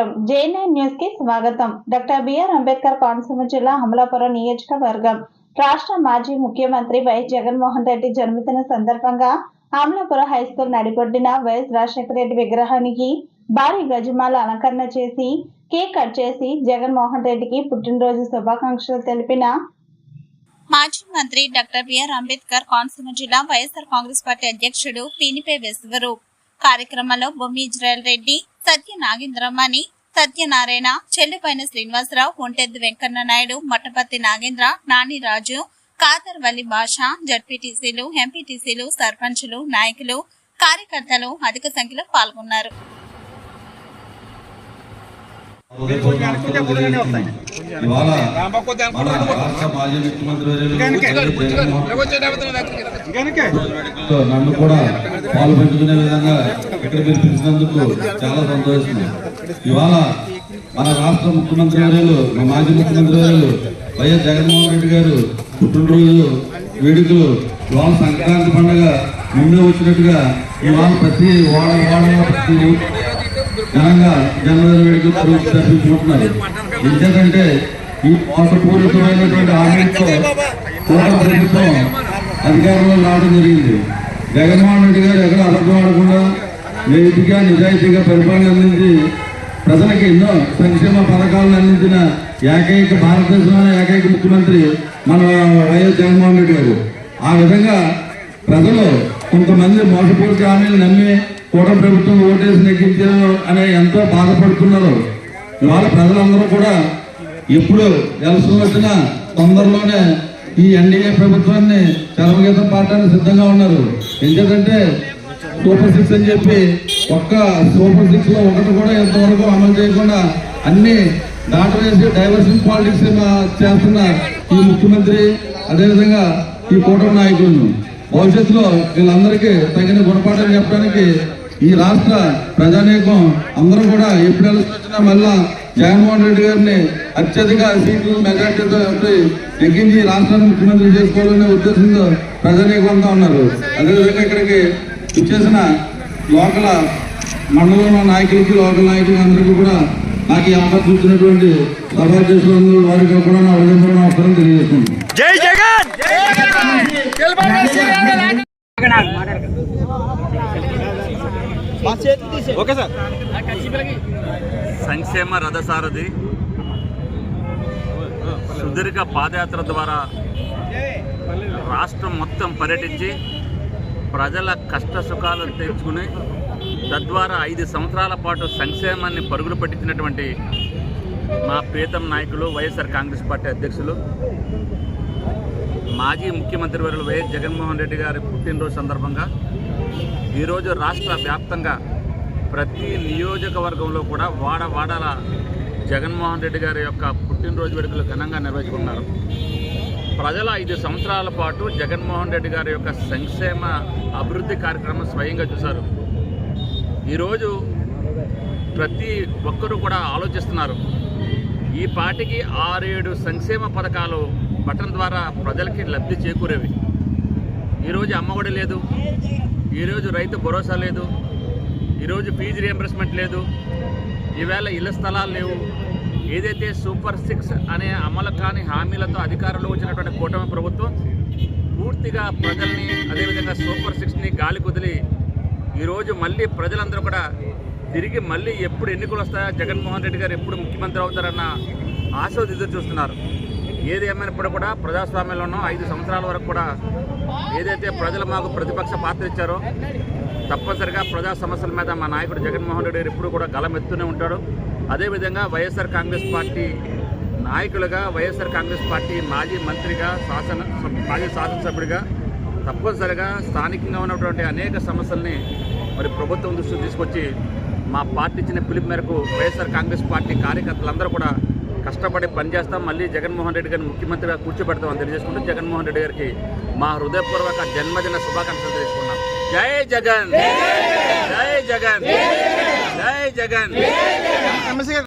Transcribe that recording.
నమస్కారం. జేఎన్ఐ న్యూస్కి స్వాగతం. డాక్టర్ బిఆర్ అంబేద్కర్ కోనసీమ జిల్లా అమలాపురం నియోజకవర్గం. రాష్ట్ర మాజీ ముఖ్యమంత్రి వైఎస్ జగన్మోహన్ రెడ్డి జన్మదిన సందర్భంగా అమలాపురం హై స్కూల్ నడిబొడ్డిన వైఎస్ రాజశేఖర రెడ్డి విగ్రహానికి భారీ గజమాల అలంకరణ చేసి కేక్ కట్ చేసి జగన్మోహన్ రెడ్డికి పుట్టినరోజు శుభాకాంక్షలు తెలిపిన మాజీ మంత్రి డాక్టర్ బిఆర్ అంబేద్కర్ కోనసీమ జిల్లా వైఎస్ఆర్ కాంగ్రెస్ పార్టీ అధ్యక్షుడు పీనిపే వెసువరు కార్యక్రమంలో బొమ్మి ఇజ్రాయల్ రెడ్డి సత్య నాగేంద్రమణి సత్యనారాయణ చెల్లిపైన శ్రీనివాసరావు ఒంటెద్దు వెంకన్న నాయుడు మట్టపత్తి నాగేంద్ర నాని రాజు కాదర్వల్లి భాష జడ్పీటీసీలు ఎంపీటీసీలు సర్పంచులు నాయకులు కార్యకర్తలు అధిక సంఖ్యలో పాల్గొన్నారు. మాజీ ముఖ్యమంత్రి నన్ను కూడా పాలు పంచుకునే విధంగా ఇక్కడ మీరు పిలిచినందుకు చాలా సంతోషం ఇవాళ మన రాష్ట్ర ముఖ్యమంత్రి వర్యులు మా మాజీ ముఖ్యమంత్రి వర్యులు వైఎస్ జగన్మోహన్ రెడ్డి గారు పుట్టినరోజు వేడుకలు ఇవాళ సంక్రాంతి పండుగ ముందే వచ్చినట్టుగా ఇవాళ ప్రతి వాడ వాడలో ప్రతి ఘనంగా జన్మదిన వేడుకలు జరుపు- ఎందుకంటే ఈ మోసపూరితమైనటువంటి హామీలతో కూటమి ప్రభుత్వం అధికారంలో రావడం జరిగింది. జగన్మోహన్ రెడ్డి గారు ఎక్కడ అబద్ధం ఆడకుండా నేటిగా నిజాయితీగా పరిపాలన అందించి ప్రజలకు ఎన్నో సంక్షేమ పథకాలను అందించిన ఏకైక భారతదేశంలోనే ఏకైక ముఖ్యమంత్రి మన వైఎస్ జగన్మోహన్ రెడ్డి గారు. ఆ విధంగా ప్రజలు కొంతమంది మోసపూరిత హామీలు నమ్మి కూడా ప్రభుత్వం ఓటేసి నెగ్గించారు అనే ఎంతో బాధపడుతున్నారు. ఇవాళ ప్రజలందరూ కూడా ఎప్పుడు ఎలక్షన్ వచ్చినా తొందరలోనే ఈ ఎన్డీఏ ప్రభుత్వాన్ని చరమగీతం పాడటానికి సిద్ధంగా ఉన్నారు. ఎందుకంటే సూపర్ సిక్స్ అని చెప్పి ఒక్క సూపర్ సిక్స్లో ఒకటి కూడా ఎంతవరకు అమలు చేయకుండా అన్ని దాటవేసి డైవర్షన్ పాలిటిక్స్ చేస్తున్న ఈ ముఖ్యమంత్రి అదేవిధంగా ఈ కూటమి నాయకులను. భవిష్యత్తులో వీళ్ళందరికీ తగిన గుణపాఠం చెప్పడానికి ఈ రాష్ట్ర ప్రజానీకం అందరూ కూడా ఎప్పుడు వచ్చినా మళ్ళా జగన్మోహన్ రెడ్డి గారిని అత్యధిక సీట్లు మెజార్టీతో ఎక్కించి రాష్ట్రాన్ని ముఖ్యమంత్రి చేసుకోవాలనే ఉద్దేశంతో ప్రజానీకం అంతా ఉన్నారు. అదేవిధంగా ఇక్కడికి ఇచ్చేసిన లోకల మండలంలో నాయకులకి లోకల్ నాయకులకి అందరికీ కూడా నాకు ఈ అవకాశం ఇచ్చినటువంటి సభాధ్యక్షులందరూ వారికి కూడా నా ఉదయం అవసరం తెలియజేస్తున్నాను సంక్షేమ రథసారథి సుదీర్ఘ పాదయాత్ర ద్వారా రాష్ట్రం మొత్తం పర్యటించి ప్రజల కష్ట సుఖాలను తెచ్చుకుని తద్వారా ఐదు సంవత్సరాల పాటు సంక్షేమాన్ని పరుగులు పెట్టించినటువంటి మా ప్రీతం నాయకులు వైఎస్ఆర్ కాంగ్రెస్ పార్టీ అధ్యక్షులు మాజీ ముఖ్యమంత్రి వర్యులు వైఎస్ జగన్మోహన్ రెడ్డి గారి పుట్టినరోజు సందర్భంగా ఈరోజు రాష్ట్ర వ్యాప్తంగా ప్రతి నియోజకవర్గంలో కూడా వాడ వాడల జగన్మోహన్ రెడ్డి గారి యొక్క పుట్టినరోజు వేడుకలు ఘనంగా నిర్వహించుకున్నారు ప్రజల ఐదు సంవత్సరాల పాటు జగన్మోహన్ రెడ్డి గారి యొక్క సంక్షేమ అభివృద్ధి కార్యక్రమం స్వయంగా చూశారు. ఈరోజు ప్రతి ఒక్కరూ కూడా ఆలోచిస్తున్నారు. ఈ పార్టీకి ఆరేడు సంక్షేమ పథకాలు పట్టణం ద్వారా ప్రజలకి లబ్ధి చేకూరేవి. ఈరోజు అమ్మఒడి లేదు. ఈరోజు రైతు భరోసా లేదు. ఈరోజు ఫీజు రియంబర్స్మెంట్ లేదు. ఈవేళ ఇళ్ళ స్థలాలు లేవు. ఏదైతే సూపర్ సిక్స్ అనే అమలు కాని హామీలతో అధికారంలో వచ్చినటువంటి కూటమి ప్రభుత్వం పూర్తిగా ప్రజల్ని అదేవిధంగా సూపర్ సిక్స్ని గాలి కుదిలి ఈరోజు మళ్ళీ ప్రజలందరూ కూడా తిరిగి మళ్ళీ ఎప్పుడు ఎన్నికలు వస్తాయా? జగన్మోహన్ రెడ్డి గారు ఎప్పుడు ముఖ్యమంత్రి అవుతారన్న ఆశ ఎదురు చూస్తున్నారు ఏది ఏమైనప్పుడు కూడా ప్రజాస్వామ్యంలోనూ ఐదు సంవత్సరాల వరకు కూడా ఏదైతే ప్రజలు మాకు ప్రతిపక్ష పాత్ర ఇచ్చారో తప్పనిసరిగా ప్రజా సమస్యల మీద మా నాయకుడు జగన్మోహన్ రెడ్డి గారు ఎప్పుడు కూడా గలమెత్తూనే ఉంటాడు. అదేవిధంగా వైఎస్ఆర్ కాంగ్రెస్ పార్టీ నాయకులుగా వైఎస్ఆర్ కాంగ్రెస్ పార్టీ మాజీ మంత్రిగా శాసన మాజీ శాసనసభ్యుడిగా తప్పనిసరిగా స్థానికంగా ఉన్నటువంటి అనేక సమస్యల్ని మరి ప్రభుత్వం దృష్టికి తీసుకొచ్చి మా పార్టీ ఇచ్చిన పిలుపు మేరకు వైఎస్ఆర్ కాంగ్రెస్ పార్టీ కార్యకర్తలందరూ కూడా కష్టపడి పనిచేస్తాం. మళ్ళీ జగన్మోహన్ రెడ్డి గారిని ముఖ్యమంత్రిగా కూర్చోబెడతామని తెలియజేసుకుంటూ జగన్మోహన్ రెడ్డి గారికి మా హృదయపూర్వక జన్మదిన శుభాకాంక్షలు తెలుసుకున్నాం జై జగన్! జై జగన్! జై జగన్!